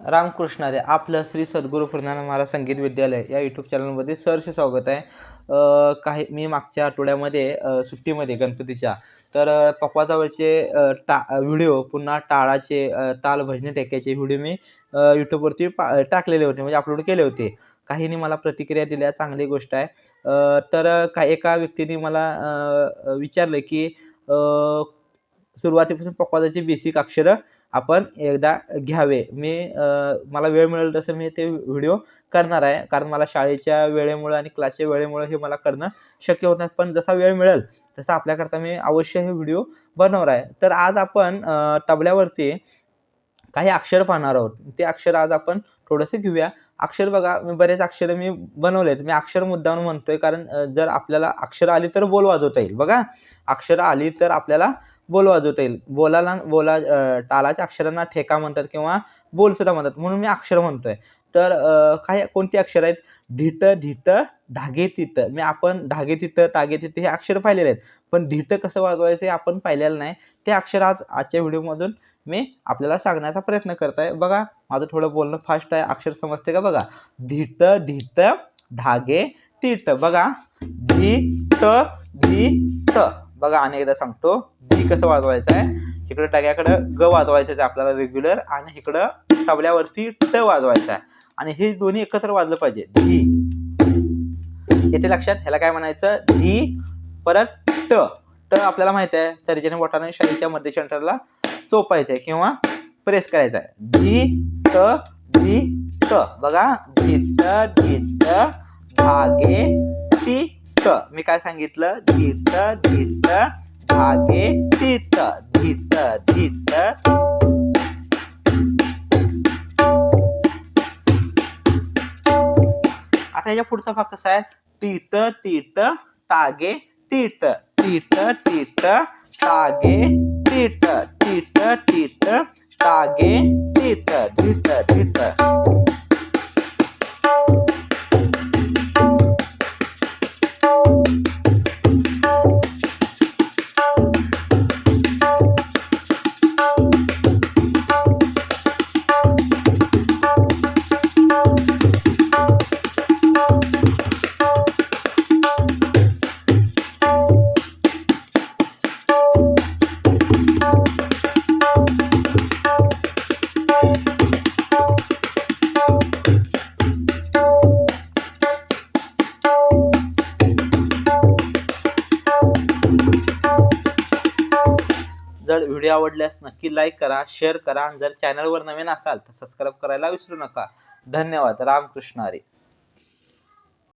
रामकृष्ण आले आपलं श्री सद्गुरू पूर्णानंद महाराज संगीत विद्यालय या यूट्यूब चॅनलमध्ये सहर्ष स्वागत आहे. काही मी मागच्या आठवड्यामध्ये सुट्टीमध्ये गणपतीच्या तर पप्पाजवळचे टा व्हिडिओ पुन्हा टाळाचे ताल भजने टेक्याचे व्हिडिओ मी यूट्यूबवरती पा टाकलेले होते म्हणजे अपलोड केले होते. काहींनी मला प्रतिक्रिया दिल्या चांगली गोष्ट आहे. तर का एका व्यक्तीने मला विचारलं की सुरुवातीपासून पक्वाजाची बेसिक अक्षरं आपण एकदा घ्यावे. मी मला वेळ मिळेल तसं मी ते व्हिडिओ करणार आहे. कारण मला शाळेच्या वेळेमुळं आणि क्लासच्या वेळेमुळं हे मला करणं शक्य होत नाही. पण जसा वेळ मिळेल तसा आपल्याकरता मी अवश्य हे व्हिडिओ बनवणार आहे. तर आज आपण तबल्यावरती काही अक्षर पाहणार आहोत. ते अक्षर आज आपण थोडंसं घेऊया. अक्षर बघा मी बरेच अक्षरं मी बनवलेत. मी अक्षर मुद्दाम म्हणतोय कारण जर आपल्याला अक्षर आली तर बोल वाजवता येईल. बघा अक्षरं आली तर आपल्याला बोल वाजवता येईल. बोलाला बोला टालाच्या अक्षरांना ठेका म्हणतात किंवा बोलसुद्धा म्हणतात. म्हणून मी अक्षर म्हणतोय. तर काय कोणती अक्षर आहेत? ढिट ढिट धागे तिथं मी आपण धागे तिथं तागे तिथं हे अक्षर पाहिलेले आहेत. पण ढिट कसं वाजवायचं हे आपण पाहिलेलं नाही. ते अक्षर आज आजच्या व्हिडिओमधून मी आपल्याला सांगण्याचा प्रयत्न करत आहे बघा माझं थोडं बोलणं फास्ट आहे. अक्षर समजते का? बघा. ढिट ढिट धागे टिट बघा. धी ट धी ट बघा आणि एकदा सांगतो. धी कसं वाजवायचं आहे? इकडं टाग्याकडं ग वाजवायचं आहे आपल्याला रेग्युलर आणि इकडं तबल्यावरती ट वाजवायचं आहे. आणि हे दोन्ही एकत्र वाजलं पाहिजे. धी. येते लक्षात ह्याला काय म्हणायचं? धी परत ट. ट आपल्याला माहिती आहे तर्जनी बोटाने शाईच्या मध्य सेंटरला चोपायचं आहे किंवा प्रेस करायचं आहे. धी ट धी ट. बघा धिट धिट धागे टी ट. मी काय सांगितलं? धिट धिट धागे टीट धिट धिट आता ह्याच्या पुढचा भाग कसा आहे? तीत तीत तागे तीत. तीत तीत तागे तीत. तीत तीत तागे तीत तीत तीत. जर व्हिडिओ आवडल्यास नक्की लाईक करा शेअर करा. आणि जर चॅनलवर नवीन असाल तर सबस्क्राईब करायला विसरू नका. धन्यवाद. रामकृष्ण हरी.